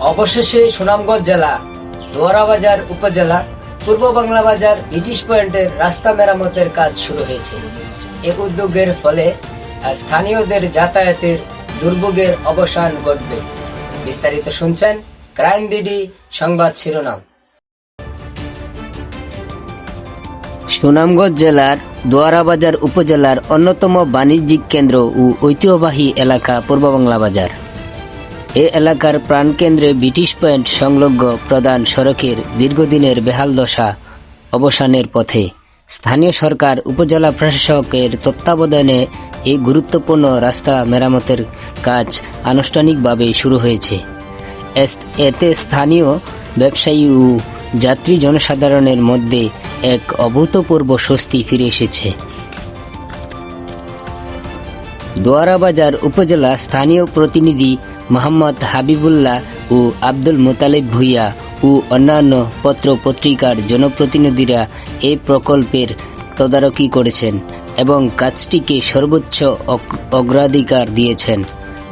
অবশেষে সুনামগঞ্জ জেলা, দোয়ারাবাজার উপজেলা, পূর্ব বাংলা বাজার, ব্রিটিশ পয়েন্টের রাস্তা মেরামতের কাজ শুরু হয়েছে। এ উদ্যোগের ফলে স্থানীয়দের যাতায়াতের দুর্ভোগের অবসান ঘটবে। বিস্তারিত শুনছেন ক্রাইম বিডি সংবাদ শিরোনাম। সুনামগঞ্জ জেলার দোয়ারাবাজার উপজেলার অন্যতম বাণিজ্যিক কেন্দ্র ও ঐতিহ্যবাহী এলাকা পূর্ব বাংলা বাজার। এ এলাকার প্রাণকেন্দ্রে ব্রিটিশ পয়েন্ট সংলগ্ন প্রধান সড়কের দীর্ঘদিনের বেহাল দশা অবসানের পথে। স্থানীয় সরকার, উপজেলা প্রশাসকের তত্ত্বাবধানে এই গুরুত্বপূর্ণ রাস্তা মেরামতের কাজ আনুষ্ঠানিকভাবে শুরু হয়েছে। এতে স্থানীয় ব্যবসায়ী ও যাত্রী জনসাধারণের মধ্যে এক অভূতপূর্ব স্বস্তি ফিরে এসেছে। দোয়ারাবাজার উপজেলা স্থানীয় প্রতিনিধি মোহাম্মদ হাবিবুল্লাহ ও আব্দুল মোতালেব ভুইয়া ও অন্যান্য পত্র পত্রিকার জনপ্রতিনিধিরা এই প্রকল্পের তদারকি করেছেন এবং কাজটিকে সর্বোচ্চ অগ্রাধিকার দিয়েছেন।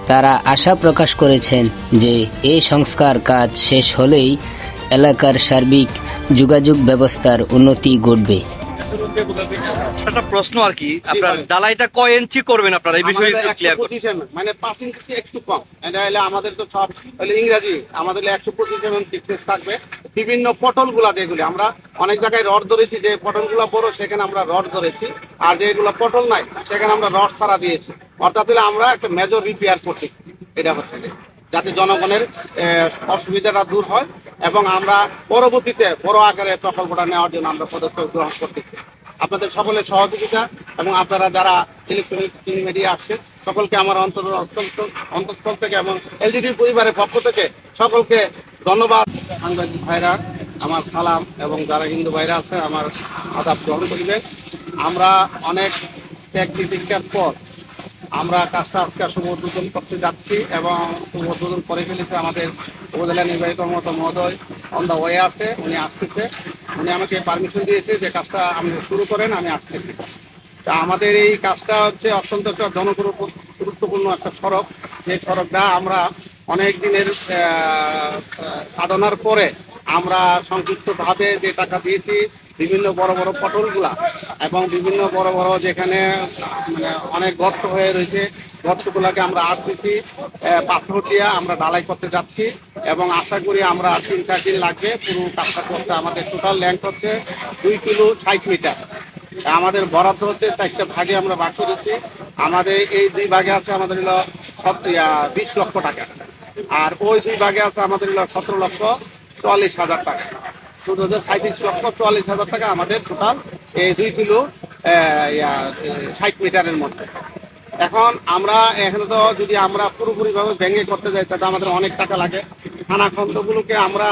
তারা আশা প্রকাশ করেছেন যে এই সংস্কার কাজ শেষ হলেই এলাকার সার্বিক যোগাযোগ ব্যবস্থার উন্নতি ঘটবে। একটা প্রশ্ন আর কি আপনার ডালাইটা কয় ইঞ্চি করবেন আপনারা? এই বিষয়ে একটু ক্লিয়ার করুন। 125 mm, মানে ইঞ্চি একটু কম। এটা হলে আমাদের তো সব হলে ইংরাজি আমাদের একশো পঁচিশ এমএম থিকনেস থাকবে। বিভিন্ন পটলগুলা যেগুলি আমরা অনেক জায়গায় রড ধরেছি যে পটলগুলা বড় সেখানে আমরা রড ধরেছি। আর যেগুলো পটল নাই সেখানে আমরা রড ছাড়া দিয়েছি। অর্থাৎ আমরা একটা মেজর রিপেয়ার করতেছি। এটা হচ্ছে যাতে জনগণের অসুবিধাটা দূর হয় এবং আমরা পরবর্তীতে বড় আকারে প্রকল্পটা নেওয়ার জন্য আমরা পদক্ষেপ গ্রহণ করতেছি। আপনাদের সকলের সহযোগিতা এবং আপনারা যারা ইলেকট্রনিক প্রিন্ট মিডিয়া আসছে সকলকে আমার অন্তর অন্তঃস্থল থেকে এবং এলজিডি পরিবারের পক্ষ থেকে সকলকে ধন্যবাদ। সাংবাদিক ভাইরা, আমার সালাম এবং যারা হিন্দু ভাইরা আছে, আমার আদাব গ্রহণ করিবে আমরা অনেক ত্যাগ প্রতিজ্ঞার পর আমরা কাজটা আজকে শুভ উদ্বোধন করতে যাচ্ছি এবং শুভ উদ্বোধন করে ফেলেছে আমাদের উপজেলা নির্বাহী কর্মকর্তা মহোদয় অন দ্য ওয়ে আছে, উনি আসতেছে। উনি আমাকে পারমিশন দিয়েছে যে কাজটা আপনি শুরু করেন, আমি আসতেছি। তা আমাদের এই কাজটা হচ্ছে অত্যন্ত একটা জনগুরু গুরুত্বপূর্ণ একটা সড়ক। যে সড়কটা আমরা অনেক দিনের সাধনার পরে আমরা সংক্ষিপ্তভাবে যে টাকা দিয়েছি, বিভিন্ন বড় বড় পটলগুলা এবং বিভিন্ন বড় বড় যেখানে মানে অনেক গর্ত হয়ে রয়েছে, গর্তগুলাকে আমরা আসতেছি পাথর দিয়ে আমরা ঢালাই করতে যাচ্ছি এবং আশা করি আমরা তিন চার দিন লাগবে, পুরো কাজটা করতে। আমাদের টোটাল লেন্থ হচ্ছে দুই কিলো ষাট মিটার। আমাদের বরাদ্দ হচ্ছে চারটা ভাগে আমরা ভাগ করেছি। আমাদের এই দুই ভাগে আছে আমাদের হলো সব বিশ লক্ষ টাকা। আর ওই দুই ভাগে আছে আমাদের হলো সতেরো লক্ষ। চুয়াল্লিশ হাজার টাকা। হচ্ছে সাঁত্রিশ লক্ষ চুয়াল্লিশ হাজার টাকা আমাদের টোটাল এই দুই কিলো ষাট মিটারের মধ্যে। এখন আমরা, এখানে তো যদি আমরা পুরোপুরিভাবে ভেঙে করতে যাই, তাহলে আমাদের অনেক টাকা লাগে। থানা খন্দগুলোকে আমরা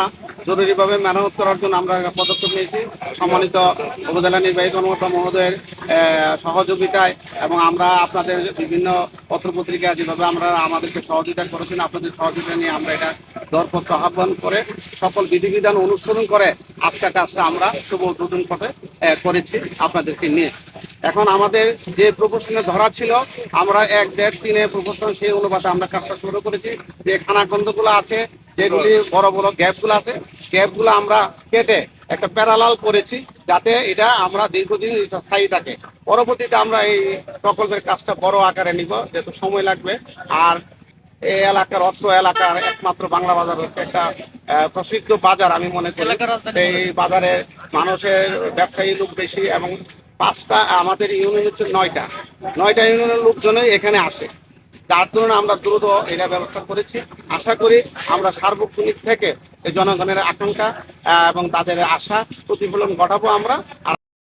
জরুরিভাবে মেরামত করার জন্য আমরা পদক্ষেপ নিয়েছি। সম্মানিত উপজেলা নির্বাহী কর্মকর্তা মহোদয়ের সহযোগিতায় এবং আমরা আপনাদের বিভিন্ন পত্রপত্রিকা যেভাবে আমরা আমাদেরকে সহযোগিতা করেছেন, আপনাদের সহযোগিতা নিয়ে আমরা এটা দরপত্র আহ্বান করে সকল বিধিবিধান অনুসরণ করে আজকে কাজটা আমরা শুভ উদ্বোধন করে করেছি আপনাদেরকে নিয়ে। এখন আমাদের যে প্রফেশনে ধরা ছিল, আমরা এক দেড় তিনে প্রফেশন সেই অনুপাতে আমরা কাজটা শুরু করেছি। যে খানাখন্দগুলো আছে যেগুলি বড় বড় গ্যাপগুলো আছে গ্যাপগুলো আমরা কেটে একটা প্যারালাল করেছি যাতে এটা আমরা দীর্ঘদিন স্থায়ী থাকে। পরবর্তীতে আমরা এই প্রকল্পের কাজটা বড় আকারে নিব যেহেতু সময় লাগবে। আর এই এলাকার অত্র এলাকার একমাত্র বাংলা বাজার হচ্ছে একটা প্রসিদ্ধ বাজার আমি মনে করি। এই বাজারে মানুষের ব্যবসায়ী লোক বেশি এবং পাঁচটা আমাদের ইউনিয়ন হচ্ছে নয়টা। নয়টা ইউনিয়নের লোকজনই এখানে আসে। যার তুলনায় আমরা দ্রুত এটা ব্যবস্থা করেছি। আশা করি আমরা সার্বক্ষণিক থেকে জনগণের আকাঙ্ক্ষা এবং তাদের আশা প্রতিফলন ঘটাবো আমরা।